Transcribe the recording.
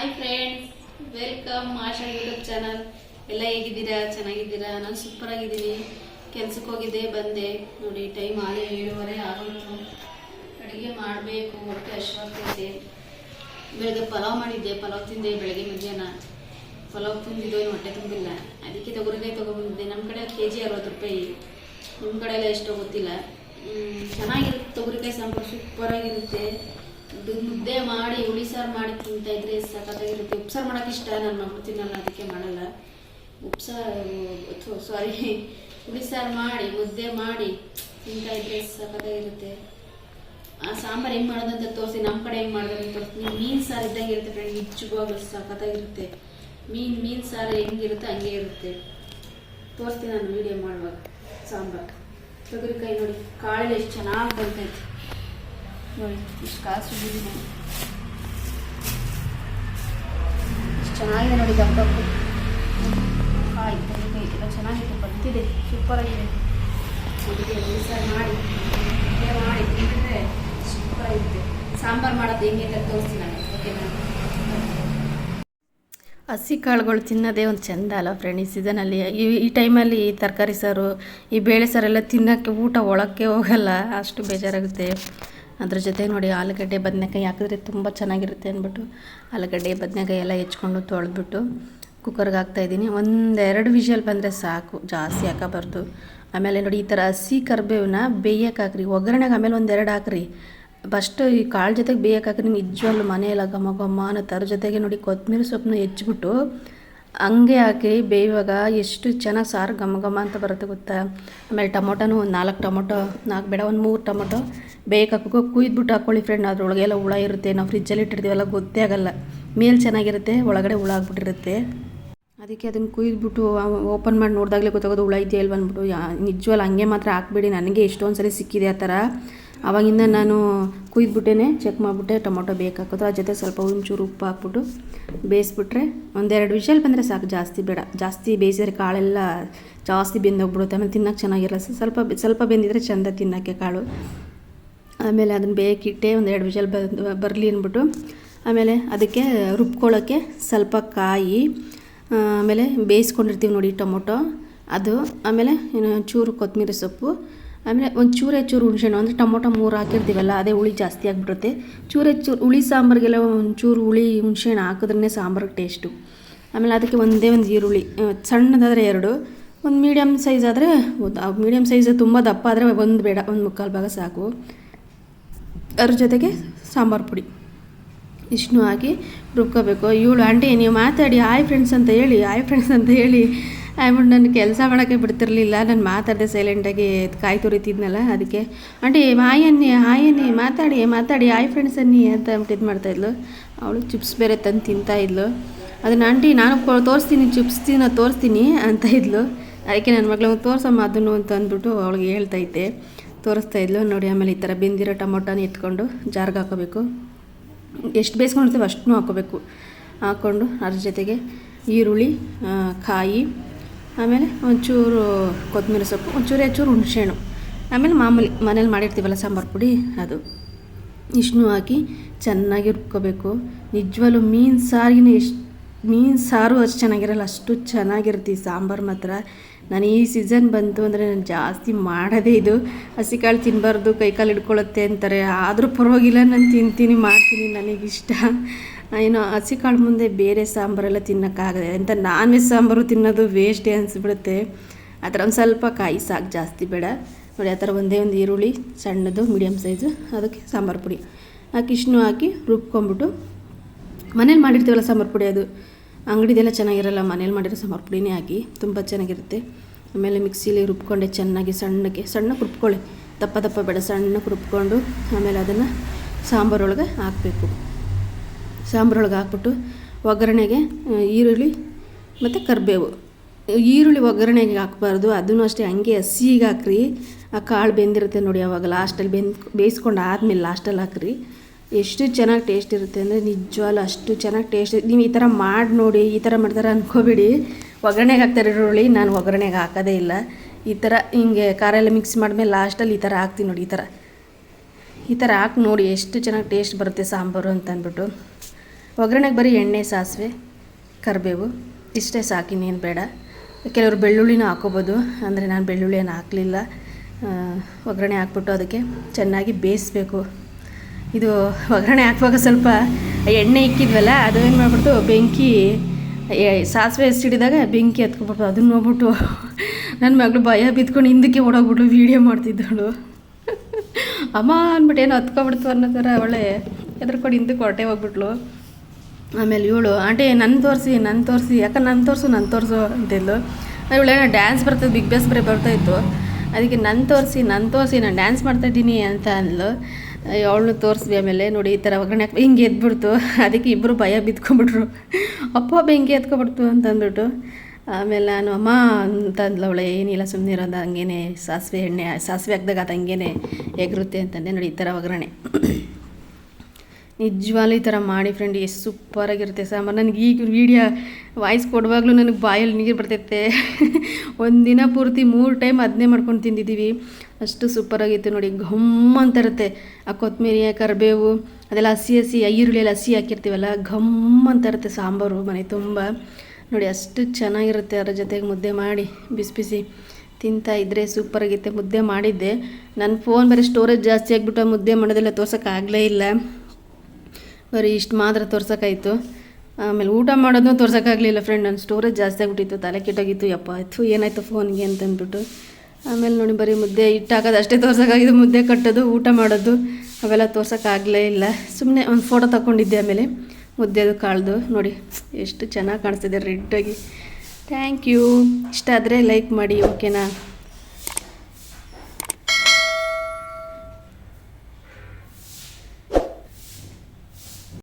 Hi friends welcome Asha YouTube channel ಎಲ್ಲ ಹೇಗಿದ್ದೀರಾ? ಚೆನ್ನಾಗಿದ್ದೀರಾ? ನಾನು ಸೂಪರ್ ಆಗಿದ್ದೀನಿ ಕೆಲ್ಸಕ್ಕೆ ಹೋಗಿದ್ದೆ, ಬಂದೆ. ನೋಡಿ ಟೈಮ್ ಆಗಿ ಏಳುವರೆ ಆಗೋಯ್ತು. ಅಡುಗೆ ಮಾಡಬೇಕು, ಹೊಟ್ಟೆ ಹಶ್ವಾಗ್ತೈತೆ ಬೆಳಗ್ಗೆ ಪಲಾವ್ ಮಾಡಿದ್ದೆ. ಪಲಾವ್ ತಿಂದೆ ಬೆಳಗ್ಗೆ ಮಧ್ಯಾಹ್ನ. ಪಲಾವ್ ತಿಂದಿದ್ದು ಏನು ಹೊಟ್ಟೆ ತುಂಬಿಲ್ಲ. ಅದಕ್ಕೆ ತೊಗರಿಕಾಯಿ ತೊಗೊಂಡಿದ್ದೆ ನಮ್ಮ ಕಡೆ ಕೆ ಜಿ ಅರವತ್ತು ರೂಪಾಯಿ. ನಿಮ್ಮ ಕಡೆ ಎಲ್ಲ ಎಷ್ಟೋ ಗೊತ್ತಿಲ್ಲ. ಚೆನ್ನಾಗಿರುತ್ತೆ. ತೊಗರಿಕಾಯಿ ಸಾಂಬಾರು ಸೂಪರಾಗಿರುತ್ತೆ. ಮುದ್ದೆ ಮಾಡಿ, ಹುಳಿ ಸಾರು ಮಾಡಿ ತಿಂತಾ ಇದ್ರೆ ಸಖತ್ತಾಗಿರುತ್ತೆ. ಉಪ್ಸಾರು ಮಾಡೋಕೆ ಇಷ್ಟ, ನಾನು ಮಕ್ಕಳು ತಿನ್ನಲ್ಲ, ಅದಕ್ಕೆ ಮಾಡಲ್ಲ. ಉಪ್ಸಾರು ಸಾರಿ ಹುಳಿ ಸಾರು ಮಾಡಿ, ಮುದ್ದೆ ಮಾಡಿ ತಿಂತಾ ಇದ್ರೆ ಸಖತ್ತಾಗಿರುತ್ತೆ. ಆ ಸಾಂಬಾರು ಹೆಂಗೆ ಮಾಡೋದಂತ ತೋರಿಸಿ ನಮ್ಮ ಕಡೆ ಹೆಂಗೆ ಮಾಡೋದಂತ ತೋರಿಸ್ತೀನಿ ಮೀನು ಸಾರು ಇದ್ದಂಗೆ ಇರುತ್ತೆ ಫ್ರೆಂಡ್, ನಿಜವಾಗ್ಲೂ ಸಖತ್ತಾಗಿರುತ್ತೆ. ಮೀನು ಮೀನು ಸಾರು ಹೆಂಗಿರುತ್ತೆ ಹಂಗೆ ಇರುತ್ತೆ. ತೋರಿಸ್ತೀನಿ ನಾನು ವೀಡಿಯೋ ಮಾಡುವಾಗ ಸಾಂಬಾರು. ತೊಗರಿಕಾಯಿ ನೋಡಿ ಕಾಳೆ ಎಷ್ಟು ಚೆನ್ನಾಗಿ ಬರ್ತೈತೆ ನೋಡಿ ಇಷ್ಟು ಕಾಸು ಸುದ್ದಿದ್ದೀನಿ ಇಷ್ಟು ಚೆನ್ನಾಗಿದೆ ನೋಡಿ ದಪ್ಪ ದಪ್ಪ ಕಾಯಿ ತೊಗರಿಕಾಯಿ ಎಲ್ಲ ಚೆನ್ನಾಗಿದೆ ಬರ್ತಿದೆ ಸೂಪರಾಗಿದೆ ಅದಕ್ಕೆ ಸರ್ ಮಾಡಿ ಮಾಡಿ ತಿಂದರೆ ಸೂಪರಾಗಿರುತ್ತೆ ಸಾಂಬಾರು ಮಾಡೋದು ಹೆಂಗೆ ಅಂತ ತೋರಿಸ್ತೀನಿ ನಾನು ಓಕೆನಾ ಹಸಿ ಕಾಳುಗಳು ತಿನ್ನೋದೇ ಒಂದು ಚೆಂದ ಅಲ್ಲ ಫ್ರೆಂಡ್ ಈ ಸೀಸನಲ್ಲಿ ಈ ಈ ಟೈಮಲ್ಲಿ ಈ ತರಕಾರಿ ಸಾರು, ಈ ಬೇಳೆ ಸಾರೆಲ್ಲ ತಿನ್ನೋಕ್ಕೆ ಊಟ ಒಳಕ್ಕೆ ಹೋಗಲ್ಲ. ಅಷ್ಟು ಬೇಜಾರಾಗುತ್ತೆ. ಅದ್ರ ಜೊತೆ ನೋಡಿ ಆಲೂಗಡ್ಡೆ, ಬದನೆಕಾಯಿ ಹಾಕಿದ್ರೆ ತುಂಬ ಚೆನ್ನಾಗಿರುತ್ತೆ ಅಂದ್ಬಿಟ್ಟು ಆಲೂಗಡ್ಡೆ, ಬದನೆಕಾಯಿ ಎಲ್ಲ ಹೆಚ್ಕೊಂಡು ತೊಳೆದ್ಬಿಟ್ಟು ಕುಕ್ಕರ್ಗೆ ಹಾಕ್ತಾಯಿದ್ದೀನಿ ಒಂದೆರಡು ವಿಷಲ್ ಬಂದರೆ ಸಾಕು, ಜಾಸ್ತಿ ಹಾಕಬಾರ್ದು. ಆಮೇಲೆ ನೋಡಿ ಈ ಥರ ಹಸಿ ಕರ್ಬೇವನ್ನ ಬೇಯಕ್ಕೆ ಹಾಕ್ರಿ, ಒಗ್ಗರಣೆಗೆ ಆಮೇಲೆ ಒಂದೆರಡು ಹಾಕ್ರಿ. ಫಸ್ಟು ಈ ಕಾಳು ಜೊತೆಗೆ ಬೇಯಕ್ಕೆ ನಿಮ್ಮ ನಿಜವಾಗ್ಲೂ ಮನೆಯಲ್ಲ ಘಮ ಘಮ ಅನ್ನೋ ಥರ ಜೊತೆಗೆ ನೋಡಿ ಕೊತ್ತಂಬರಿ ಸೊಪ್ಪನ್ನ ಹೆಚ್ಚಿಬಿಟ್ಟು ಹಂಗೆ ಹಾಕಿ ಬೇಯುವಾಗ ಎಷ್ಟು ಚೆನ್ನಾಗಿ ಸಾರು ಘಮ ಘಮ ಅಂತ ಬರುತ್ತೆ ಗೊತ್ತಾ? ಆಮೇಲೆ ಟೊಮೊಟೊನು ಒಂದು ನಾಲ್ಕು ಟೊಮೊಟೊ, ನಾಲ್ಕು ಬೇಡ, ಒಂದು ಮೂರು ಟೊಮೊಟೊ ಬೇಗ ಹಾಕಬೇಕು ಕುಯ್ದುಬಿಟ್ಟು ಹಾಕ್ಕೊಳ್ಳಿ ಫ್ರೆಂಡ್ ಅದ್ರೊಳಗೆಲ್ಲ ಹುಳ ಇರುತ್ತೆ, ನಾವು ಫ್ರಿಜ್ಜಲ್ಲಿ ಇಟ್ಟಿರ್ತೀವಲ್ಲ ಗೊತ್ತೇ ಆಗಲ್ಲ. ಮೇಲೆ ಚೆನ್ನಾಗಿರುತ್ತೆ, ಒಳಗಡೆ ಹುಳ ಆಗ್ಬಿಟ್ಟಿರುತ್ತೆ. ಅದಕ್ಕೆ ಅದನ್ನು ಕುಯ್ದುಬಿಟ್ಟು ಓಪನ್ ಮಾಡಿ ನೋಡಿದಾಗಲೇ ಗೊತ್ತಾಗೋದು ಹುಳ ಇದೆಯಾ ಇಲ್ವ ಅಂದ್ಬಿಟ್ಟು. ಯಾ ನಿಜವಲ್ಲ ಹಂಗೆ ಮಾತ್ರ ಹಾಕ್ಬೇಡಿ, ನನಗೆ ಎಷ್ಟೊಂದು ಸರಿ ಸಿಕ್ಕಿದೆ ಆ ಥರ. ಆವಾಗಿಂದ ನಾನು ಕುಯ್ದುಬಿಟ್ಟೇ ಚೆಕ್ ಮಾಡಿಬಿಟ್ಟೆ, ಟೊಮೊಟೊ ಬೇಕು ಆ ಜೊತೆ ಸ್ವಲ್ಪ ಒಂಚೂರು ಉಪ್ಪು ಹಾಕ್ಬಿಟ್ಟು ಬೇಯಿಸ್ಬಿಟ್ರೆ ಒಂದೆರಡು ವಿಷಲ್ ಬಂದರೆ ಸಾಕು, ಜಾಸ್ತಿ ಬೇಡ. ಜಾಸ್ತಿ ಬೇಯಿಸಿದ್ರೆ ಕಾಳೆಲ್ಲ ಜಾಸ್ತಿ ಬೆಂದೋಗ್ಬಿಡುತ್ತೆ, ಆಮೇಲೆ ತಿನ್ನೋಕೆ ಚೆನ್ನಾಗಿರಲ್ಲ. ಸ್ವಲ್ಪ ಸ್ವಲ್ಪ ಬೆಂದಿದ್ರೆ ಚೆಂದ ತಿನ್ನೋಕ್ಕೆ ಕಾಳು. ಆಮೇಲೆ ಅದನ್ನು ಬೇಯಕ್ಕಿಟ್ಟೆ ಒಂದು ಎರಡು ವಿಷಲ್ ಬಂದು, ಬರಲಿ ಅಂದ್ಬಿಟ್ಟು, ಆಮೇಲೆ ಅದಕ್ಕೆ ರುಬ್ಕೊಳ್ಳೋಕ್ಕೆ ಸ್ವಲ್ಪ ಕಾಯಿ ಆಮೇಲೆ ಬೇಯಿಸ್ಕೊಂಡಿರ್ತೀವಿ ನೋಡಿ ಟೊಮೊಟೊ, ಅದು, ಆಮೇಲೆ ಚೂರು ಕೊತ್ತಂಬರಿ ಸೊಪ್ಪು ಆಮೇಲೆ ಒಂದು ಚೂರೇ ಚೂರು ಹುಣಸೆಹಣ್ಣು, ಅಂದರೆ ಟೊಮೊಟೊ ಮೂರು ಹಾಕಿರ್ತೀವಲ್ಲ, ಅದೇ ಹುಳಿ ಜಾಸ್ತಿ ಆಗಿಬಿಡುತ್ತೆ. ಚೂರೇ ಚೂರು ಹುಳಿ ಸಾಂಬಾರಿಗೆಲ್ಲ ಒಂಚೂರು ಹುಳಿ ಹುಣಸೆಹಣ್ಣು ಹಾಕಿದ್ರೇ ಸಾಂಬಾರಿಗೆ ಟೇಸ್ಟು ಆಮೇಲೆ ಅದಕ್ಕೆ ಒಂದೇ ಒಂದು ಈರುಳ್ಳಿ ಸಣ್ಣದಾದರೆ ಎರಡು, ಒಂದು ಮೀಡಿಯಮ್ ಸೈಜ್ ಆದರೆ ಮೀಡಿಯಮ್ ಸೈಜ್ ತುಂಬ ದಪ್ಪ ಆದರೆ ಒಂದು ಬೇಡ, ಒಂದು ಮುಕ್ಕಾಲು ಭಾಗ ಸಾಕು. ಅದ್ರ ಜೊತೆಗೆ ಸಾಂಬಾರು ಪುಡಿ. ಇಷ್ಟು ಹಾಕಿ ರುಬ್ಕೋಬೇಕು. ಇವಳು ಆಂಟಿ, ನೀವು ಮಾತಾಡಿ ಹಾಯ್ ಫ್ರೆಂಡ್ಸ್ ಅಂತ ಹೇಳಿ ಹಾಯ್ ಫ್ರೆಂಡ್ಸ್ ಅಂತ ಹೇಳಿ ಆಮೇಲೆ ನನ್ನ ಕೆಲಸ ಮಾಡೋಕ್ಕೆ ಬಿಡ್ತಿರ್ಲಿಲ್ಲ. ನಾನು ಮಾತಾಡಿದೆ ಸೈಲೆಂಟಾಗಿ ಕಾಯಿ ತುರಿತಿದ್ನಲ್ಲ, ಅದಕ್ಕೆ. ಆಂಟಿ, ಹಾಯ್ ಅನ್ನಿ ಹಾಯ್ ಅನ್ನಿ, ಮಾತಾಡಿ ಮಾತಾಡಿ, ಹಾಯ್ ಫ್ರೆಂಡ್ಸ್ ಅನ್ನಿ ಅಂತ ಅಂದ್ಬಿಟ್ಟು ಇದು ಮಾಡ್ತಾಯಿದ್ಲು ಅವಳು ಚಿಪ್ಸ್ ಬೇರೆ ತಂದು ತಿಂತಾಯಿದ್ಲು ಅದನ್ನ, ಆಂಟಿ, ನಾನು ತೋರಿಸ್ತೀನಿ ಚಿಪ್ಸ್ ತಿನ್ನ, ತೋರಿಸ್ತೀನಿ ಅಂತ ಇದ್ಲು. ಅದಕ್ಕೆ ನನ್ನ ಮಗಳು, ತೋರಿಸಮ್ಮ ಅದನ್ನು ಅಂತ ಅಂದ್ಬಿಟ್ಟು ಅವಳಿಗೆ ಹೇಳ್ತೈತೆ ತೋರಿಸ್ತಾ ಇದ್ಲು. ನೋಡಿ, ಆಮೇಲೆ ಈ ಥರ ಬೆಂದಿರೋ ಟೊಮೊಟೊನ ಎತ್ಕೊಂಡು ಜಾರ್ಗೆ ಹಾಕೋಬೇಕು. ಎಷ್ಟು ಬೇಯಿಸ್ಕೊಂಡಿರ್ತೀವಿ ಅಷ್ಟನ್ನೂ ಹಾಕೋಬೇಕು. ಹಾಕ್ಕೊಂಡು ಅದ್ರ ಜೊತೆಗೆ ಈರುಳ್ಳಿ ಕಾಯಿ ಆಮೇಲೆ ಒಂಚೂರು ಕೊತ್ತಂಬರಿ ಸೊಪ್ಪು, ಒಂಚೂರು ಚೂರು ಹುಣಸೆಹಣ್ಣು. ಆಮೇಲೆ ಮಾಮೂಲಿ ಮನೇಲಿ ಮಾಡಿರ್ತೀವಲ್ಲ ಸಾಂಬಾರು ಪುಡಿ, ಅದು. ಇಷ್ಟು ಹಾಕಿ ಚೆನ್ನಾಗಿ ರುಬ್ಕೋಬೇಕು ನಿಜವಾಗ್ಲೂ ಮೀನು ಸಾರಿನ ಎಷ್ಟು, ಮೀನು ಸಾರು ಅಷ್ಟು ಚೆನ್ನಾಗಿರಲ್ಲ, ಅಷ್ಟು ಚೆನ್ನಾಗಿರುತ್ತೆ ಈ ಸಾಂಬಾರು ಮಾತ್ರ. ನಾನು ಈ ಸೀಸನ್ ಬಂತು ಅಂದರೆ ನಾನು ಜಾಸ್ತಿ ಮಾಡೋದೇ ಇದು. ಹಸಿಕಾಳು ತಿನ್ನಬಾರ್ದು ಕೈಕಾಲು ಹಿಡ್ಕೊಳ್ಳುತ್ತೆ ಅಂತಾರೆ. ಆದರೂ ಪರವಾಗಿಲ್ಲ, ನಾನು ತಿಂತೀನಿ, ಮಾಡ್ತೀನಿ, ನನಗಿಷ್ಟ. ಏನೋ ಹಸಿಕಾಳು ಮುಂದೆ ಬೇರೆ ಸಾಂಬಾರೆಲ್ಲ ತಿನ್ನೋಕ್ಕಾಗದೆ ಅಂತ ನಾನ್ ವೆಜ್ ಸಾಂಬಾರು ತಿನ್ನೋದು ವೇಸ್ಟೇ ಅನಿಸ್ಬಿಡುತ್ತೆ. ಆ ಥರ ಒಂದು ಸ್ವಲ್ಪ ಕಾಯಿ ಸಾಕು ಜಾಸ್ತಿ ಬೇಡ. ನೋಡಿ, ಆ ಥರ ಒಂದೇ ಒಂದು ಈರುಳ್ಳಿ, ಸಣ್ಣದು ಮೀಡಿಯಮ್ ಸೈಜು ಅದಕ್ಕೆ ಸಾಂಬಾರು ಪುಡಿ. ಹಾಕಿ ಇಷ್ಟು ಹಾಕಿ ರುಬ್ಕೊಂಬಿಟ್ಟು ಮನೇಲಿ ಮಾಡಿರ್ತೀವಲ್ಲ ಸಾಂಬಾರು ಪುಡಿ ಅದು? ಅಂಗಡಿದೆಲ್ಲ ಚೆನ್ನಾಗಿರಲ್ಲ, ಮನೇಲಿ ಮಾಡಿರೋ ಸಾಂಬಾರು ಪುಡಿನೇ ಹಾಕಿ, ತುಂಬ ಚೆನ್ನಾಗಿರುತ್ತೆ. ಆಮೇಲೆ ಮಿಕ್ಸಿಲಿ ರುಬ್ಕೊಂಡೆ ಚೆನ್ನಾಗಿ ಸಣ್ಣಕ್ಕೆ ಸಣ್ಣಕ್ಕೆ ರುಬ್ಕೊಳ್ಳಿ. ದಪ್ಪ ದಪ್ಪ ಬೇಡ, ಸಣ್ಣಕ್ಕೆ ರುಬ್ಕೊಂಡು ಆಮೇಲೆ ಅದನ್ನು ಸಾಂಬಾರೊಳಗೆ ಹಾಕಬೇಕು. ಸಾಂಬಾರೊಳಗೆ ಹಾಕ್ಬಿಟ್ಟು ಒಗ್ಗರಣೆಗೆ ಈರುಳ್ಳಿ ಮತ್ತು ಕರಿಬೇವು. ಈರುಳ್ಳಿ ಒಗ್ಗರಣೆಗೆ ಹಾಕ್ಬಾರ್ದು, ಅದನ್ನು ಅಷ್ಟೇ, ಹಂಗೆ ಹಸಿಗೆ ಹಾಕ್ರಿ. ಆ ಕಾಳು ಬೆಂದಿರುತ್ತೆ ನೋಡಿ ಅವಾಗ, ಲಾಸ್ಟಲ್ಲಿ ಬೆಂದ್, ಬೇಯಿಸ್ಕೊಂಡು ಆದಮೇಲೆ ಲಾಸ್ಟಲ್ಲಿ ಹಾಕ್ರಿ. ಎಷ್ಟು ಚೆನ್ನಾಗಿ ಟೇಸ್ಟ್ ಇರುತ್ತೆ ಅಂದರೆ ನಿಜವಾಗ್ಲೂ ಅಷ್ಟು ಚೆನ್ನಾಗಿ ಟೇಸ್ಟ್ ನೀವು ಈ ಥರ ಮಾಡಿ ನೋಡಿ, ಈ ಥರ ಮಾಡ್ತಾರೆ ಅನ್ಕೋಬೇಡಿ. ಒಗ್ಗರಣೆಗೆ ಹಾಕ್ತಾರೆ ಈರುಳ್ಳಿ, ನಾನು ಒಗ್ಗರಣೆಗೆ ಹಾಕೋದೇ ಇಲ್ಲ. ಈ ಥರ ಹಿಂಗೆ ಖಾರ ಎಲ್ಲ ಮಿಕ್ಸ್ ಮಾಡಿದ್ಮೇಲೆ ಲಾಸ್ಟಲ್ಲಿ ಈ ಥರ ಹಾಕ್ತೀನಿ ನೋಡಿ, ಈ ಥರ. ಈ ಥರ ಹಾಕಿ ನೋಡಿ, ಎಷ್ಟು ಚೆನ್ನಾಗಿ ಟೇಸ್ಟ್ ಬರುತ್ತೆ ಸಾಂಬಾರು ಅಂತ ಅಂದ್ಬಿಟ್ಟು. ಒಗ್ಗರಣೆಗೆ ಬರೀ ಎಣ್ಣೆ, ಸಾಸಿವೆ, ಕರಿಬೇವು, ಇಷ್ಟೇ ಸಾಕು, ಇನ್ನೇನು ಬೇಡ. ಕೆಲವರು ಬೆಳ್ಳುಳ್ಳಿನೂ ಹಾಕೋಬೋದು ಅಂದರೆ ನಾನು ಬೆಳ್ಳುಳ್ಳಿಯನ್ನು ಹಾಕಲಿಲ್ಲ. ಒಗ್ಗರಣೆ ಹಾಕ್ಬಿಟ್ಟು ಅದಕ್ಕೆ ಚೆನ್ನಾಗಿ ಬೇಯಿಸ್ಬೇಕು. ಇದು ಒಗ್ಗರಣೆ ಹಾಕುವಾಗ ಸ್ವಲ್ಪ ಎಣ್ಣೆ ಇಕ್ಕಿದ್ವಲ್ಲ, ಅದು ಏನು ಮಾಡಿಬಿಡ್ತು? ಬೆಂಕಿ ಸಾಸಿವೆ ಸಿಡಿದಾಗ ಬೆಂಕಿ ಹತ್ಕೊಬಿಡ್ತು. ಅದನ್ನ ನೋಡ್ಬಿಟ್ಟು ನನ್ನ ಮಗಳು ಭಯ ಬಿದ್ಕೊಂಡು ಹಿಂದಕ್ಕೆ ಓಡೋಗ್ಬಿಟ್ಟು ವೀಡಿಯೋ ಮಾಡ್ತಿದ್ದಳು. ಅಮ್ಮ ಅಂದ್ಬಿಟ್ಟು ಏನೋ ಹತ್ಕೊಬಿಡ್ತು ಅನ್ನೋ ಥರ ಅವಳೆ ಎದ್ರಕೊಂಡು ಹಿಂದಕ್ಕೆ ಹೊರಟೆ ಹೋಗ್ಬಿಟ್ಲು. ಆಮೇಲೆ ಇವಳು, ಆಂಟಿ ನನ್ನ ತೋರಿಸಿ ನನ್ನ ತೋರಿಸಿ ಯಾಕೆ ನನ್ನ ತೋರಿಸು ನನ್ನ ತೋರಿಸು ಅಂತಿದ್ಲು ಇವಳೇನೋ ಡ್ಯಾನ್ಸ್ ಬರ್ತದೆ ಬಿಗ್ ಬಾಸ್ ಬರೀ ಬರ್ತಾಯಿತ್ತು ಅದಕ್ಕೆ ನನ್ನ ತೋರಿಸಿ ನನ್ನ ತೋರಿಸಿ, ನಾನು ಡ್ಯಾನ್ಸ್ ಮಾಡ್ತಾಯಿದ್ದೀನಿ ಅಂತ ಅಂದ್ಲು. ಅವಳನ್ನ ತೋರಿಸ್ವಿ ಆಮೇಲೆ, ನೋಡಿ, ಈ ಥರ ಒಗ್ಗರಣೆ ಹಿಂಗೆ ಎದ್ಬಿಡ್ತು. ಅದಕ್ಕೆ ಇಬ್ಬರು ಭಯ ಬಿದ್ಕೊಂಬಿಟ್ರು ಅಪ್ಪ ಹಿಂಗೆ ಎತ್ಕೊಬಿಡ್ತು ಅಂತ ಅಂದ್ಬಿಟ್ಟು. ಆಮೇಲೆ ನಾನು, ಅಮ್ಮ ಅಂತ ಅಂದ್ಲು ಅವಳೆ, ಏನಿಲ್ಲ ಸುಮ್ಮನೆ ಇರೋದು, ಹಂಗೇನೆ, ಸಾಸಿವೆ ಎಣ್ಣೆ, ಸಾಸಿವೆ ಹಾಕ್ದಾಗ ಅದು ಹಂಗೇನೆ ಎಗರುತ್ತೆ ಅಂತಂದೆ ನೋಡಿ, ಈ ಥರ ಒಗ್ಗರಣೆ. ನಿಜವಾಗ್ಲೂ ಈ ಥರ ಮಾಡಿ ಫ್ರೆಂಡ್ ಎಷ್ಟು ಸೂಪರಾಗಿರುತ್ತೆ ಸಾಂಬಾರು ನನಗೆ ಈಗ ವೀಡಿಯೋ ವಾಯ್ಸ್ ಕೊಡುವಾಗಲೂ ನನಗೆ ಬಾಯಲ್ಲಿ ನೀರು ಬರ್ತೈತೆ. ಒಂದಿನ ಪೂರ್ತಿ ಮೂರು ಟೈಮ್ ಅದನ್ನೇ ಮಾಡ್ಕೊಂಡು ತಿಂದಿದ್ದೀವಿ. ಅಷ್ಟು ಸೂಪರಾಗಿತ್ತು ನೋಡಿ, ಘಮ್ ಅಂತ ಇರುತ್ತೆ. ಆ ಕೊತ್ತಂಬರಿ ಕರಿಬೇವು, ಅದೆಲ್ಲ ಹಸಿ ಹಸಿ ಈರುಳ್ಳಿ ಎಲ್ಲ ಹಸಿ ಹಾಕಿರ್ತೀವಲ್ಲ, ಘಮ್ ಅಂತ ಇರುತ್ತೆ ಸಾಂಬಾರು ಮನೆ ತುಂಬ. ನೋಡಿ, ಅಷ್ಟು ಚೆನ್ನಾಗಿರುತ್ತೆ ಅದರ ಜೊತೆಗೆ ಮುದ್ದೆ ಮಾಡಿ, ಬಿಸಿ ಬಿಸಿ ತಿಂತಾ ಇದ್ದರೆ ಸೂಪರಾಗಿತ್ತೆ ಮುದ್ದೆ ಮಾಡಿದ್ದೆ. ನನ್ನ ಫೋನ್ ಬೇರೆ ಸ್ಟೋರೇಜ್ ಜಾಸ್ತಿ ಆಗಿಬಿಟ್ಟು ಮುದ್ದೆ ಮಾಡೋದೆಲ್ಲ ತೋರ್ಸೋಕ್ಕಾಗಲೇ ಇಲ್ಲ. ಬರೀ ಇಷ್ಟು ಮಾತ್ರ ತೋರ್ಸೋಕ್ಕಾಯ್ತು. ಆಮೇಲೆ ಊಟ ಮಾಡೋದು ತೋರ್ಸೋಕ್ಕಾಗಲಿಲ್ಲ ಫ್ರೆಂಡ್ ನನ್ನ ಸ್ಟೋರೇಜ್ ಜಾಸ್ತಿ ಆಗಿಬಿಟ್ಟಿತ್ತು, ತಲೆ ಕೆಟ್ಟೋಗಿತ್ತು, ಯಪ್ಪ ಆಯಿತು ಏನಾಯಿತು ಫೋನ್ಗೆ ಅಂತಂದ್ಬಿಟ್ಟು. ಆಮೇಲೆ ನೋಡಿ ಬರೀ ಮುದ್ದೆ ಹಿಟ್ಟು ಹಾಕೋದು ಅಷ್ಟೇ ತೋರ್ಸೋಕ್ಕಾಗಿದ್ದು, ಮುದ್ದೆ ಕಟ್ಟೋದು, ಊಟ ಮಾಡೋದು, ಅವೆಲ್ಲ ತೋರ್ಸೋಕ್ಕಾಗಲೇ ಇಲ್ಲ. ಸುಮ್ಮನೆ ಒಂದು ಫೋಟೋ ತಗೊಂಡಿದ್ದೆ ಆಮೇಲೆ, ಮುದ್ದೆದು, ಕಾಳ್ದು, ನೋಡಿ, ಎಷ್ಟು ಚೆನ್ನಾಗಿ ಕಾಣಿಸ್ತಿದೆ ರೆಡ್ಡಾಗಿ ಥ್ಯಾಂಕ್ ಯು ಇಷ್ಟ ಆದರೆ ಲೈಕ್ ಮಾಡಿ ಓಕೆನಾ